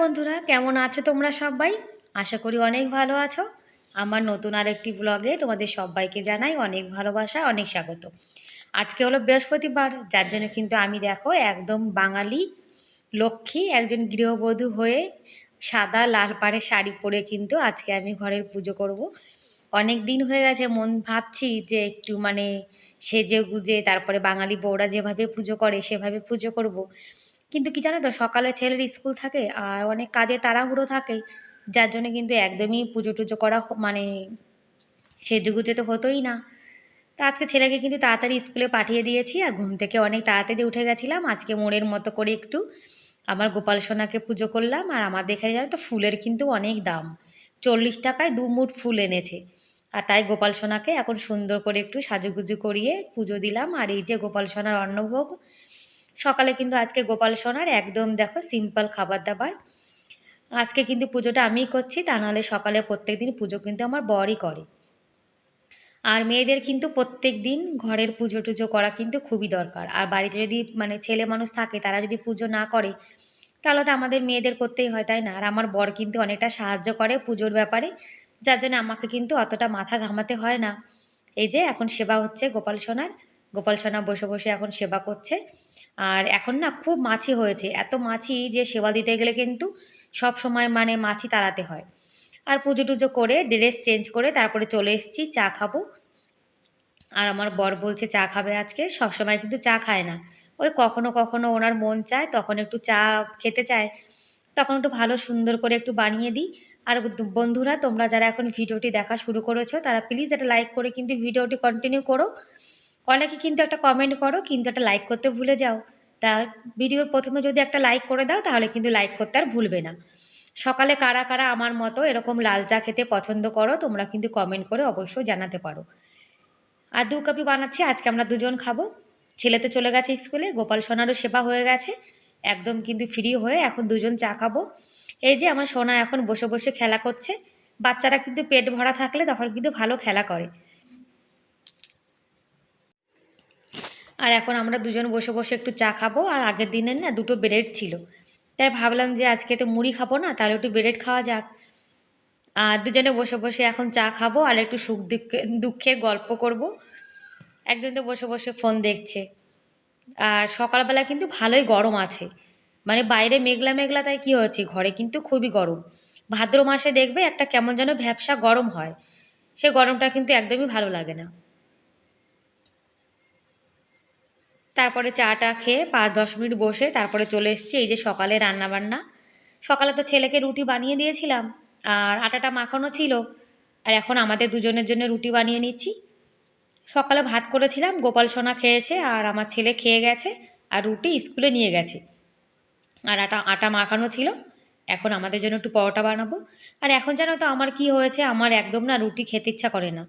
বন্ধুরা, কেমন আছো তোমরা সবাই আশা করি অনেক ভালো আছো আমার নতুন আরেকটি ব্লগে তোমাদের সবাইকে জানাই অনেক ভালোবাসা, অনেক স্বাগত আজকে হলো বৃহস্পতিবার, যার জন্য কিন্তু আমি দেখো একদম বাঙালি লক্ষ্মী, একজন গৃহবধূ হয়ে সাদা লাল পাড়ে শাড়ি পরে কিন্তু আজকে আমি ঘরের পুজো করব। অনেক দিন হয়ে গেছে, মন ভাবছি যে একটু মানে সেজে গুজে তারপরে বাঙালি বউরা যেভাবে পুজো করে, সেভাবে পুজো করব। কিন্তু কি জানো তো, সকালে ছেলের স্কুল থাকে আর অনেক কাজে তাড়াহুড়ো থাকে, যার জন্য কিন্তু একদমই পুজো টুজো করা মানে সেজেগুজে তো হতোই না। তা আজকে ছেলেকে কিন্তু তাড়াতাড়ি স্কুলে পাঠিয়ে দিয়েছি আর ঘুম থেকে অনেক তাড়াতাড়ি উঠে গেছিলাম। আজকে মোড়ের মতো করে একটু আমার গোপাল সোনাকে পুজো করলাম আর আমাদের এখানে জানো তো, ফুলের কিন্তু অনেক দাম। চল্লিশ টাকায় দু মুঠ ফুল এনেছে। আর তাই গোপাল সোনাকে এখন সুন্দর করে একটু সাজুগুজু করিয়ে পুজো দিলাম। আর এই যে গোপাল সোনার অন্নভোগ সকালে কিন্তু আজকে গোপাল সোনার একদম দেখো সিম্পল খাবার দাবার। আজকে কিন্তু পুজোটা আমিই করছি, তা নাহলে সকালে প্রত্যেক দিন পুজো কিন্তু আমার বরই করে। আর মেয়েদের কিন্তু প্রত্যেক দিন ঘরের পুজো টুজো করা কিন্তু খুবই দরকার। আর বাড়িতে যদি মানে ছেলে মানুষ থাকে, তারা যদি পুজো না করে, তাহলে তো আমাদের মেয়েদের করতেই হয়, তাই না? আর আমার বর কিন্তু অনেকটা সাহায্য করে পুজোর ব্যাপারে, যার জন্য আমাকে কিন্তু অতটা মাথা ঘামাতে হয় না। এই যে, এখন সেবা হচ্ছে গোপাল সোনার। গোপাল সোনা বসে বসে এখন সেবা করছে। আর এখন না খুব মাছি হয়েছে। এত মাছি যে সেবা দিতে গেলে কিন্তু সব সময় মানে মাছি তাড়াতে হয়। আর পুজো টুজো করে ড্রেস চেঞ্জ করে তারপরে চলে এসেছি, চা খাব। আর আমার বর বলছে, চা খাবে আজকে? সব সময় কিন্তু চা খায় না। ওই কখনো কখনো ওনার মন চায়, তখন একটু চা খেতে চায়। তখন একটু ভালো সুন্দর করে একটু বানিয়ে দিই। আর বন্ধুরা, তোমরা যারা এখন ভিডিওটি দেখা শুরু করেছ, তারা প্লিজ একটা লাইক করে কিন্তু ভিডিওটি কন্টিনিউ করো। অনেকে কিন্তু একটা কমেন্ট করো, কিন্তু একটা লাইক করতে ভুলে যাও। তা ভিডিওর প্রথমে যদি একটা লাইক করে দাও, তাহলে কিন্তু লাইক করতে আর ভুলবে না। সকালে কারা কারা আমার মতো এরকম লাল চা খেতে পছন্দ করো, তোমরা কিন্তু কমেন্ট করে অবশ্যই জানাতে পারো। আর দু কাপি বানাচ্ছি, আজকে আমরা দুজন খাব। ছেলে তো চলে গেছে স্কুলে গোপাল সোনারও সেবা হয়ে গেছে। একদম কিন্তু ফ্রি হয়ে এখন দুজন চা খাব। এই যে আমার সোনা এখন বসে বসে খেলা করছে। বাচ্চারা কিন্তু পেট ভরা থাকলে তখন কিন্তু ভালো খেলা করে। আর এখন আমরা দুজন বসে বসে একটু চা খাব, আর আগের দিনের না দুটো ব্রেড ছিল। তাই ভাবলাম যে আজকে তো মুড়ি খাব না, তাহলে একটু ব্রেড খাওয়া যাক। আর দুজনে বসে বসে এখন চা খাব, আর একটু সুখ দুঃখে, দুঃখের গল্প করব। একজন তো বসে বসে ফোন দেখছে। আর সকালবেলা কিন্তু ভালোই গরম আছে। মানে বাইরে মেঘলা মেঘলা, তাই কী হয়েছে ঘরে কিন্তু খুবই গরম। ভাদ্র মাসে দেখবে একটা কেমন যেন ভ্যাবসা গরম হয়। সে গরমটা কিন্তু একদমই ভালো লাগে না। তারপরে চাটা খেয়ে পাঁচ দশ মিনিট বসে তারপরে চলে এসেছি, এই যে সকালে রান্না বান্না সকালে তো ছেলেকে রুটি বানিয়ে দিয়েছিলাম, আর আটাটা মাখানো ছিল, আর এখন আমাদের দুজনের জন্য রুটি বানিয়ে নিচ্ছি। সকালে ভাত করেছিলাম, গোপাল সোনা খেয়েছে, আর আমার ছেলে খেয়ে গেছে, আর রুটি স্কুলে নিয়ে গেছে। আর আটা আটা মাখানো ছিল, এখন আমাদের জন্য একটু পরোটা বানাবো। আর এখন জানো তো আমার কি হয়েছে, আমার একদম না রুটি খেতে ইচ্ছা করে না।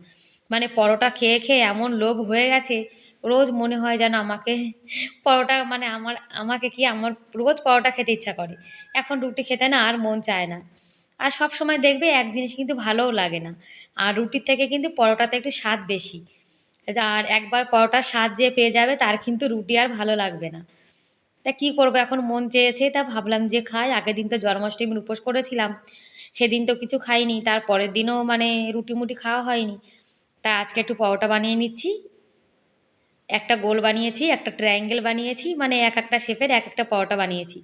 মানে পরোটা খেয়ে খেয়ে এমন লোভ হয়ে গেছে রোজ মনে হয় যেন আমাকে পরোটা মানে আমার, আমাকে কি আমার রোজ পরোটা খেতে ইচ্ছা করে। এখন রুটি খেতে না আর মন চায় না। আর সব সময় দেখবে এক জিনিস কিন্তু ভালোও লাগে না। আর রুটির থেকে কিন্তু পরোটাতে একটু স্বাদ বেশি। আর একবার পরোটার স্বাদ যে পেয়ে যাবে তার কিন্তু রুটি আর ভালো লাগবে না। তা কী করব? এখন মন চেয়েছে, তা ভাবলাম যে খাই। আগের দিন তো জন্মাষ্টমীর উপোস করেছিলাম। সেদিন তো কিছু খাইনি। তার পরের দিনও মানে রুটি মুটি খাওয়া হয়নি। তা আজকে একটু পরোটা বানিয়ে নিচ্ছি। একটা গোল বানিয়েছি, একটা ট্রায়াঙ্গেল বানিয়েছি মানে এক একটা শেপের এক একটা পরোটা বানিয়েছি।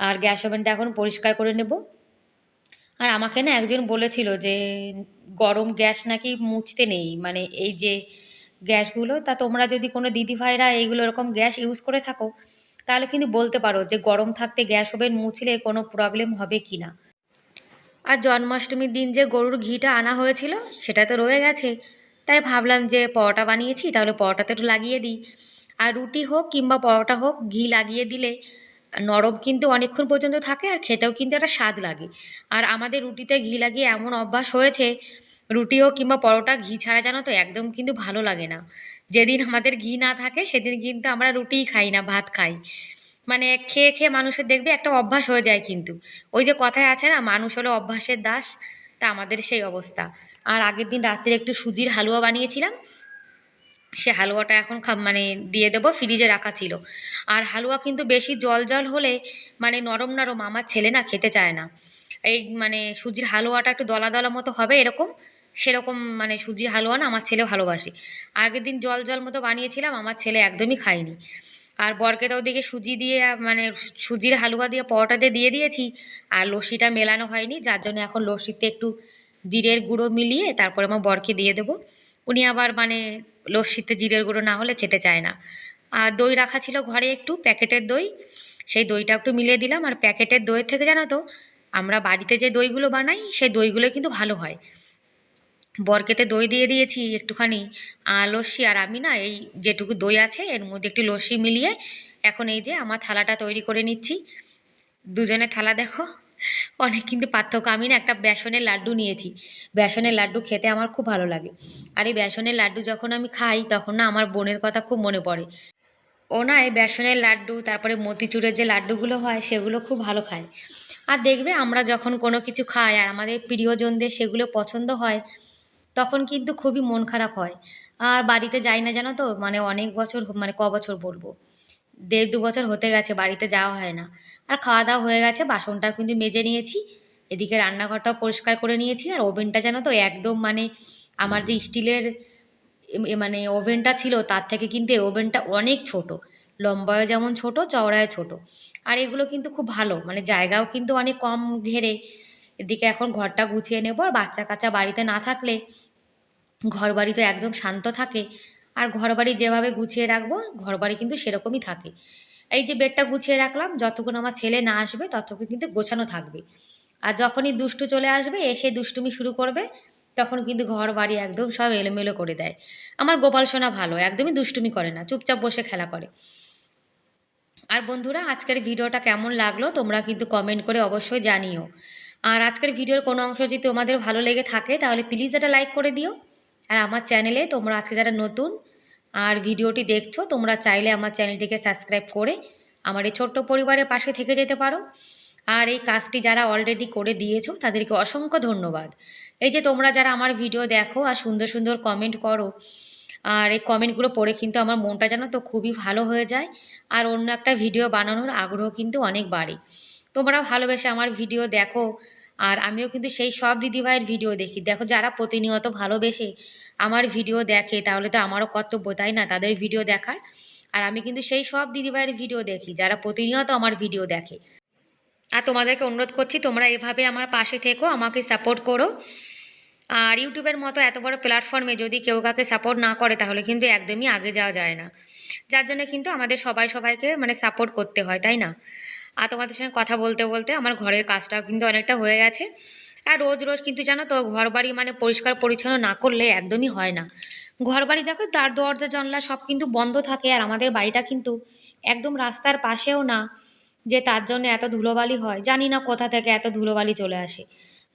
আর গ্যাস ওভেনটা এখন পরিষ্কার করে নেব। আর আমাকে না একজন বলেছিল যে, গরম গ্যাস নাকি মুছতে নেই। মানে এই যে গ্যাসগুলো, তা তোমরা যদি কোনো দিদিভাইরা এইগুলো এরকম গ্যাস ইউজ করে থাকো, তাহলে কিন্তু বলতে পারো যে, গরম থাকতে গ্যাস ওভেন মুছলে কোনো প্রবলেম হবে কি না? আর জন্মাষ্টমীর দিন যে গরুর ঘিটা আনা হয়েছিল, সেটা তো রয়ে গেছে। তাই ভাবলাম যে পরোটা বানিয়েছি, তাহলে পরোটাতে একটু লাগিয়ে দিই। আর রুটি হোক কিংবা পরোটা হোক, ঘি লাগিয়ে দিলে নরম কিন্তু অনেকক্ষণ পর্যন্ত থাকে আর খেতেও কিন্তু একটা স্বাদ লাগে। আর আমাদের রুটিতে ঘি লাগিয়ে এমন অভ্যাস হয়েছে, রুটি হোক কিংবা পরোটা, ঘি ছাড়া জানো তো একদম কিন্তু ভালো লাগে না। যেদিন আমাদের ঘি না থাকে, সেদিন কিন্তু আমরা রুটিই খাই না, ভাত খাই। মানে খেয়ে খেয়ে মানুষের দেখবে একটা অভ্যাস হয়ে যায় কিন্তু। ওই যে কথায় আছে না, মানুষ হলো অভ্যাসের দাস। তা আমাদের সেই অবস্থা। আর আগের দিন রাত্রে একটু সুজির হালুয়া বানিয়েছিলাম, সে হালুয়াটা এখন মানে দিয়ে দেবো, ফ্রিজে রাখা ছিল। আর হালুয়া কিন্তু বেশি জল জল হলে মানে নরম নরম, আমার ছেলে না খেতে চায় না। এই মানে সুজির হালুয়াটা একটু দলা দলা মতো হবে এরকম, সেরকম মানে সুজির হালুয়া না আমার ছেলে ভালোবাসে। আগের দিন জল জল মতো বানিয়েছিলাম, আমার ছেলে একদমই খায়নি। আর বরকে তো ওদিকে সুজি দিয়ে মানে সুজির হালুয়া দিয়ে, পরোটা দিয়ে দিয়ে দিয়েছি। আর লস্যিটা মেলানো হয়নি, যার জন্য এখন লস্যিতে একটু জিরের গুঁড়ো মিলিয়ে তারপরে আমার বরকে দিয়ে দেবো। উনি আবার মানে লস্যিতে জিরের গুঁড়ো না হলে খেতে চায় না। আর দই রাখা ছিল ঘরে একটু, প্যাকেটের দই। সেই দইটা একটু মিলিয়ে দিলাম। আর প্যাকেটের দইয়ের থেকে জানো তো, আমরা বাড়িতে যে দইগুলো বানাই, সেই দইগুলো কিন্তু ভালো হয়। বরকেতে দই দিয়ে দিয়েছি একটুখানি লস্যি আর আমি না এই যেটুকু দই আছে এর মধ্যে একটু লস্যি মিলিয়ে এখন এই যে আমার থালাটা তৈরি করে নিচ্ছি। দুজনে থালা দেখো, অনেক কিন্তু পার্থক্য। আমি না একটা বেসনের লাড্ডু নিয়েছি। বেসনের লাড্ডু খেতে আমার খুব ভালো লাগে। আর এই বেসনের লাড্ডু যখন আমি খাই তখন না আমার বোনের কথা খুব মনে পড়ে। ও না এই বেসনের লাড্ডু, তারপরে মতিচুরের যে লাড্ডুগুলো হয় সেগুলো খুব ভালো খায়। আর দেখবে আমরা যখন কোনো কিছু খাই আর আমাদের প্রিয়জনদের সেগুলো পছন্দ হয় তখন কিন্তু খুবই মন খারাপ হয়। আর বাড়িতে যাই না জানো তো? মানে অনেক বছর মানে ক বছর বলব? দেড় দু বছর হতে গেছে, বাড়িতে যাওয়া হয় না। আর খাওয়া দাওয়া হয়ে গেছে, বাসনটাও কিন্তু মেজে নিয়েছি। এদিকে রান্নাঘরটাও পরিষ্কার করে নিয়েছি। আর ওভেনটা জানো তো, একদম মানে আমার যে স্টিলের মানে ওভেনটা ছিল, তার থেকে কিন্তু এই ওভেনটা অনেক ছোট। লম্বায় যেমন ছোট চওড়ায় ছোট। আর এগুলো কিন্তু খুব ভালো মানে জায়গাও কিন্তু অনেক কম ঘেরে। এদিকে এখন ঘরটা গুছিয়ে নেব আর বাচ্চা কাচ্চা বাড়িতে না থাকলে ঘর বাড়ি তো একদম শান্ত থাকে। আর ঘর বাড়ি যেভাবে গুছিয়ে রাখব ঘর বাড়ি কিন্তু সেরকমই থাকে। এই যে বেডটা গুছিয়ে রাখলাম, যতক্ষণ আমার ছেলে না আসবে, ততক্ষণ কিন্তু গোছানো থাকবে। আর যখনই দুষ্টু চলে আসবে, এসে দুষ্টুমি শুরু করবে, তখন কিন্তু ঘর বাড়ি একদম সব এলোমেলো করে দেয়। আমার গোপাল সোনা ভালো, একদমই দুষ্টুমি করে না, চুপচাপ বসে খেলা করে। আর বন্ধুরা, আজকের ভিডিওটা কেমন লাগল তোমরা কিন্তু কমেন্ট করে অবশ্যই জানিও। আর আজকের ভিডিওর কোনো অংশ যদি তোমাদের ভালো লেগে থাকে, তাহলে প্লিজ এটা লাইক করে দিও। আর আমার চ্যানেলে তোমরা আজকে যারা নতুন, আর ভিডিওটি দেখছ, তোমরা চাইলে আমার চ্যানেলটিকে সাবস্ক্রাইব করে আমার এই ছোট্ট পরিবারের পাশে থেকে যেতে পারো। আর এই কাজটি যারা অলরেডি করে দিয়েছ, তাদেরকে অসংখ্য ধন্যবাদ। এই যে তোমরা যারা আমার ভিডিও দেখো আর সুন্দর সুন্দর কমেন্ট করো, আর এই কমেন্টগুলো পড়ে কিন্তু আমার মনটা জানো তো খুবই ভালো হয়ে যায়, আর অন্য একটা ভিডিও বানানোর আগ্রহ কিন্তু অনেক বাড়ে। তোমরা ভালোবেসে আমার ভিডিও দেখো আর আমিও কিন্তু সেই সব দিদিভাইয়ের ভিডিও দেখি। দেখো, যারা প্রতিনিয়ত ভালোবেসে আমার ভিডিও দেখে, তাহলে তো আমারও কর্তব্য, তাই না? তাদের ভিডিও দেখার। আর আমি কিন্তু সেই সব দিদিভাইয়ের ভিডিও দেখি, যারা প্রতিনিয়ত আমার ভিডিও দেখে। আর তোমাদেরকে অনুরোধ করছি, তোমরা এভাবে আমার পাশে থেকো, আমাকে সাপোর্ট করো। আর ইউটিউবের মতো এত বড় প্ল্যাটফর্মে যদি কেউ কাউকে সাপোর্ট না করে, তাহলে কিন্তু একদমই আগে যাওয়া যায় না। যার জন্য কিন্তু আমাদের সবাই সবাইকে মানে সাপোর্ট করতে হয়, তাই না? আর তোমাদের সঙ্গে কথা বলতে বলতে আমার ঘরের কাজটাও কিন্তু অনেকটা হয়ে গেছে। আর রোজ রোজ কিন্তু জানো তো ঘর বাড়ি মানে পরিষ্কার পরিচ্ছন্ন না করলে একদমই হয় না। ঘর বাড়ি দেখো তার দরজা, জানলা সব কিন্তু বন্ধ থাকে আর আমাদের বাড়িটা কিন্তু একদম রাস্তার পাশেও না যে তার জন্য এত ধুলোবালি হয়। জানি না কোথা থেকে এত ধুলোবালি চলে আসে।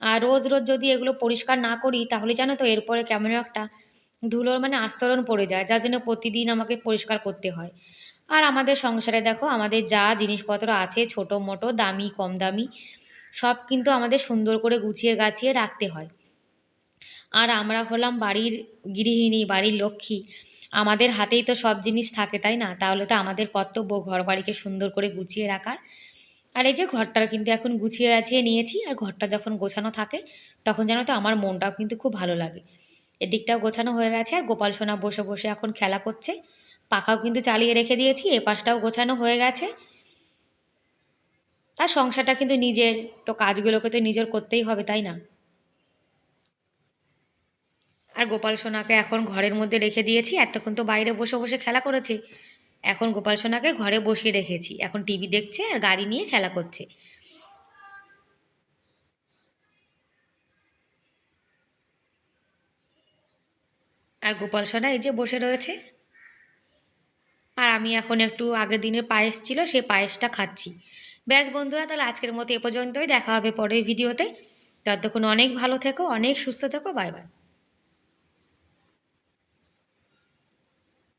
আর রোজ রোজ যদি এগুলো পরিষ্কার না করি তাহলে জানো তো এরপরে কেমন একটা ধুলোর মানে আস্তরণ পড়ে যায়। যার জন্য প্রতিদিন আমাকে পরিষ্কার করতে হয়। আর আমাদের সংসারে দেখো, আমাদের যা জিনিসপত্র আছে, ছোটো, মোটো, দামি, কম দামি, সব কিন্তু আমাদের সুন্দর করে গুছিয়ে গাছিয়ে রাখতে হয়। আর আমরা হলাম বাড়ির গৃহিণী, বাড়ির লক্ষ্মী। আমাদের হাতেই তো সব জিনিস থাকে, তাই না? তাহলে তো আমাদের কর্তব্য ঘর বাড়িকে সুন্দর করে গুছিয়ে রাখার। আর এই যে ঘরটা কিন্তু এখন গুছিয়ে গাছিয়ে নিয়েছি, আর ঘরটা যখন গোছানো থাকে, তখন জানো তো আমার মনটাও কিন্তু খুব ভালো লাগে। এদিকটাও গোছানো হয়ে গেছে, আর গোপাল সোনা বসে বসে এখন খেলা করছে। পাখাও কিন্তু চালিয়ে রেখে দিয়েছি, এ পাশটাও গোছানো হয়ে গেছে। আর সংসারটা কিন্তু নিজের, তো কাজগুলোকে তো নিজের করতেই হবে, তাই না? আর গোপাল সোনাকে এখন ঘরের মধ্যে রেখে দিয়েছি, এতক্ষণ তো বাইরে বসে বসে খেলা করেছে। এখন গোপাল সোনাকে ঘরে বসিয়ে রেখেছি, এখন টিভি দেখছে আর গাড়ি নিয়ে খেলা করছে। আর গোপাল সোনা এই যে বসে রয়েছে আমি এখন একটু আগের দিনের পায়েস ছিল, সেই পায়েসটা খাচ্ছি। ব্যাস বন্ধুরা, তাহলে আজকের মতো এ পর্যন্তই। দেখা হবে পরের ভিডিওতে। ততক্ষণ অনেক ভালো থেকো, অনেক সুস্থ থেকো। Bye bye.